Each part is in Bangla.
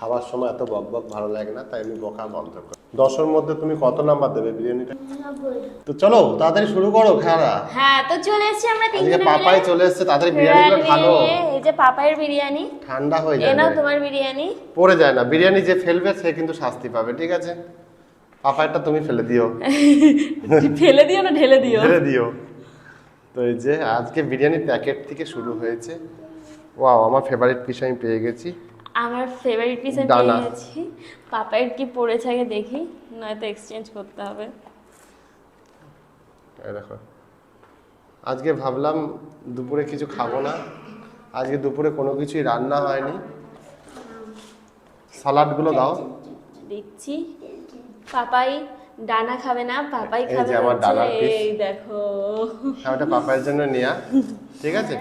খাবার সময় এত বক বক ভালো লাগে না তাই আমি বকা বন্ধ করি। দশের মধ্যে তুমি কত নাম্বার দেবে বিরিয়ানিটা? তো চলো তাড়াতাড়ি শুরু করো খাওয়া হ্যাঁ তো চলে এসেছি আমরা তিনজনে পাপাই চলে এসেছে তাড়াতাড়ি বিরিয়ানিগুলো ঢালো বিরিয়ানি, এই যে পাপায়ের বিরিয়ানি। ঠান্ডা হয়ে যাবে। নাও তোমার বিরিয়ানি। পড়ে যায় না। বিরিয়ানি যে ফেলবে সে কিন্তু শাস্তি পাবে ঠিক আছে? পাপাইটা তুমি ফেলে দিও। ফেলে দিও না ঢেলে দিও? ঢেলে দিও। তো এই যে আজকে বিরিয়ানি প্যাকেট থেকে শুরু হয়েছে। ওয়াও আমার ফেভারিট পিস আমি পেয়ে গেছি। আমার ফেভারিট পিস আমি ডানা। পেয়ে গেছি পাপায়ের কি পড়েছে আগে দেখি নয়তো এক্সচেঞ্জ করতে হবে। এই দেখো। আজকে ভাবলাম দুপুরে কিছু খাব না। আজকে দুপুরে কোনো কিছুই রান্না হয়নি। সালাডগুলো দাও। দেখছি। পাপাই ডানা খাবে না পাপাই খাবে এই যে আমার piece। এই দেখো। হ্যাঁ ওটা পাপাইয়ের জন্য নিয়া ঠিক আছে?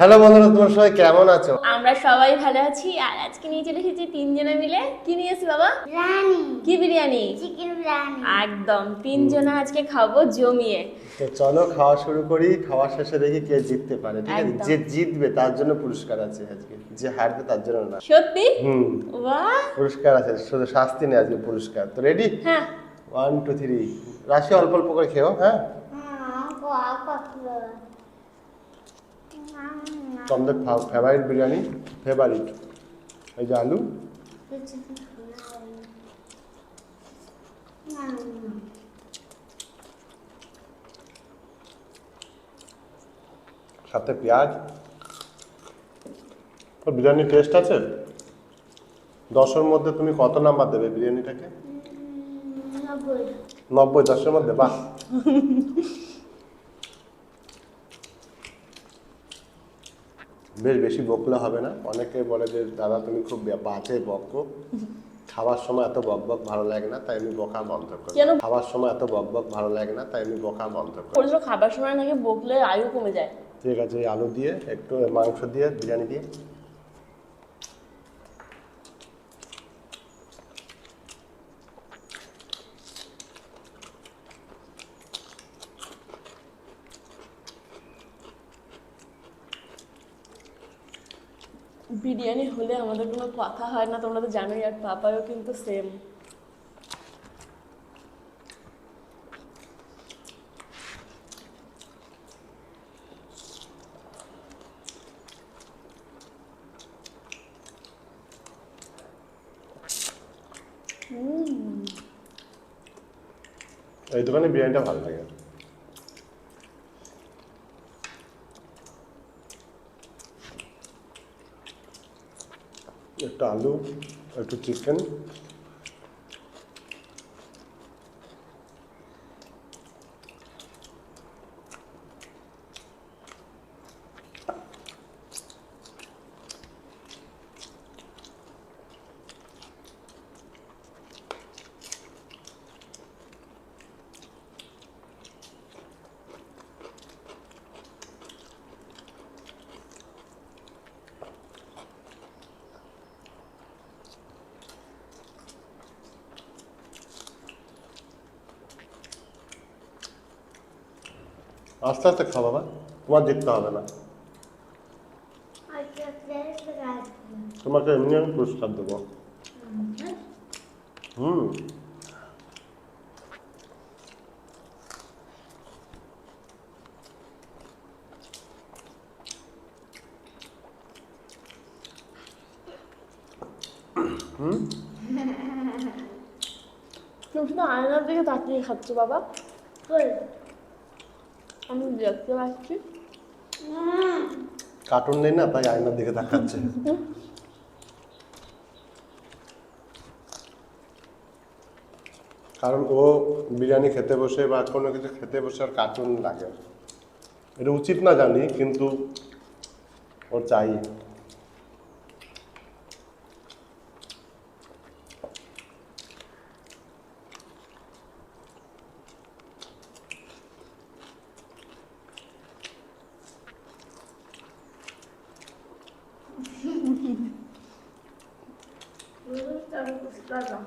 হ্যালো বন্ধুরা তোমার সবাই কেমন আছো? আমরা সবাই ভালো আছি আর আজকে নিয়ে চলে এসেছি তিনজনে মিলে। কি নিয়েছি বাবা? রানী। কি বিরিয়ানি? চিকেন বিরিয়ানি একদম তিনজনে আজকে খাব জমিয়ে। তো চলো খাওয়া শুরু করি খাওয়া শেষে দেখি কে জিততে পারে ঠিক আছে? যে জিতবে তার জন্য পুরস্কার আছে আজকে। যে হারবে তার জন্য না। সত্যি? হুম। বাহ। পুরস্কার আছে শুধু শাস্তি নেই আজকে পুরস্কার। তো রেডি হ্যাঁ। ওয়ান টু থ্রি রাশি অল্প অল্প করে খেও হ্যাঁ? গোয়া কাটলো তো আমাদের ফেভারিট বিরিয়ানি ফেভারিট এই যে আলু। সাথে পেঁয়াজ। তো বিরিয়ানির টেস্ট আছে? দশের মধ্যে তুমি কত নাম্বার দেবে বিরিয়ানিটাকে? নব্বই দশের মধ্যে? বাহ। বেশ বেশি বকলে হবে না। অনেকে বলে যে দাদা তুমি খুব বাজে বকো। খাবার সময় এত বক বক ভালো লাগে না তাই আমি বকা বন্ধ করি। কেন? খাবার সময় এত বক বক ভালো লাগে না তাই আমি বকা বন্ধ করি। বলেছিল খাবার সময় নাকি বকলে আয়ু কমে যায়? ঠিক আছে আলু দিয়ে একটু মাংস দিয়ে বিরিয়ানি দিয়ে। বিরিয়ানি হলে আমাদের কোনো কথা হয় না, তোমরা তো জানোই আর পাপায়ও কিন্তু সেম এই দোকানে বিরিয়ানিটা ভালো লাগে। একটু আলু একটু চিকেন আস্তে আস্তে খাও বাবা তোমার জিততে হবে না তোমাকে এমনি আমি পুরস্কার দেবো হুম তুমি শুধু আয়নার দিকে তাকিয়ে খাচ্ছ বাবা আমি দেখতে পাচ্ছি। কার্টুন নেই না, তাই আয়নার দিকে তাকাচ্ছে। কারণ ও বিরিয়ানি খেতে বসে বা কোনো কিছু খেতে বসে আর কার্টুন লাগে। এটা উচিত না জানি, কিন্তু ওর চাই। Ustawa.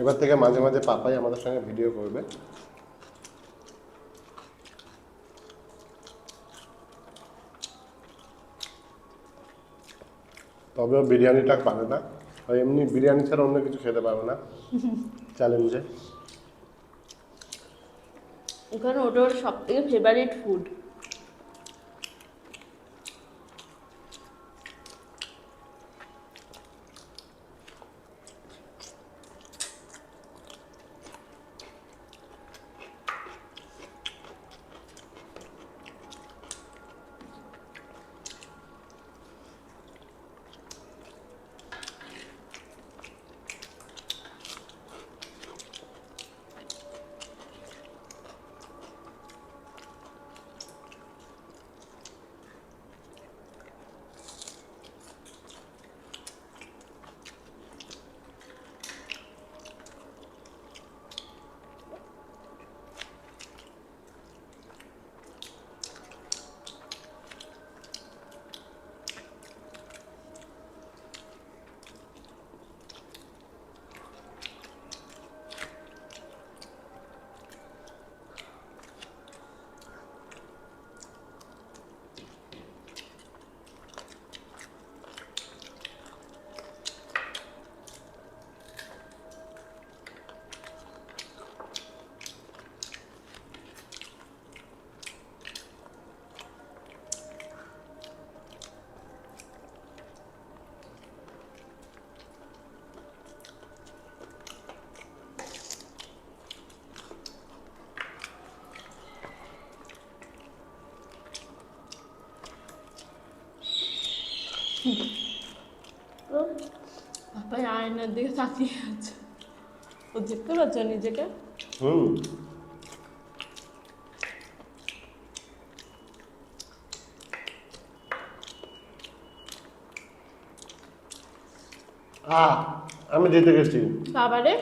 এবার থেকে মাঝে মাঝে পাপাই আমাদের সঙ্গে ভিডিও করবে। তবেও বিরিয়ানিটা পারে না। আর এমনি বিরিয়ানি ছাড়া অন্য কিছু খেতে পারবে না। চ্যালেঞ্জে ওখানে ওটা ওর সব থেকে ফেভারিট ফুড বাবা আয়নার দিকে তাকিয়ে আছে। ও দেখতে পাচ্ছ নিজেকে? হুম। আহ আমি জিতে গেছি। বাবারে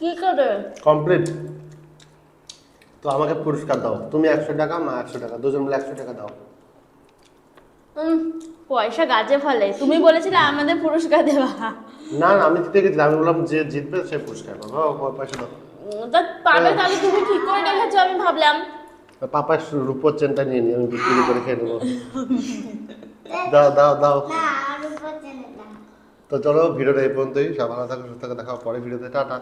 কি করে? কমপ্লিট। তো আমাকে পুরস্কার দাও। তুমি একশো টাকা মা একশো টাকা দুজন মিলে একশো টাকা দাও। উম, পয়সা গাছে ফলে। তুমি বলেছিলে আমাদের পুরস্কার দেওয়া না না আমি জিতে গেছি আমি বললাম যে জিতবে সে পুরস্কার পাবে। পয়সা দাও। তা পাবে তাহলে তুমি ঠিক করে রেখেছো আমি ভাবলাম। পাপার রূপোর চেনটা নিয়ে নি আমি বিক্রি করে খেয়ে নেব। দাও দাও দাও। তো চলো ভিডিওটা এই পর্যন্তই। সব ভালো থাকো সুস্থ থাকো দেখা হবে পরে ভিডিওতে। টাটা।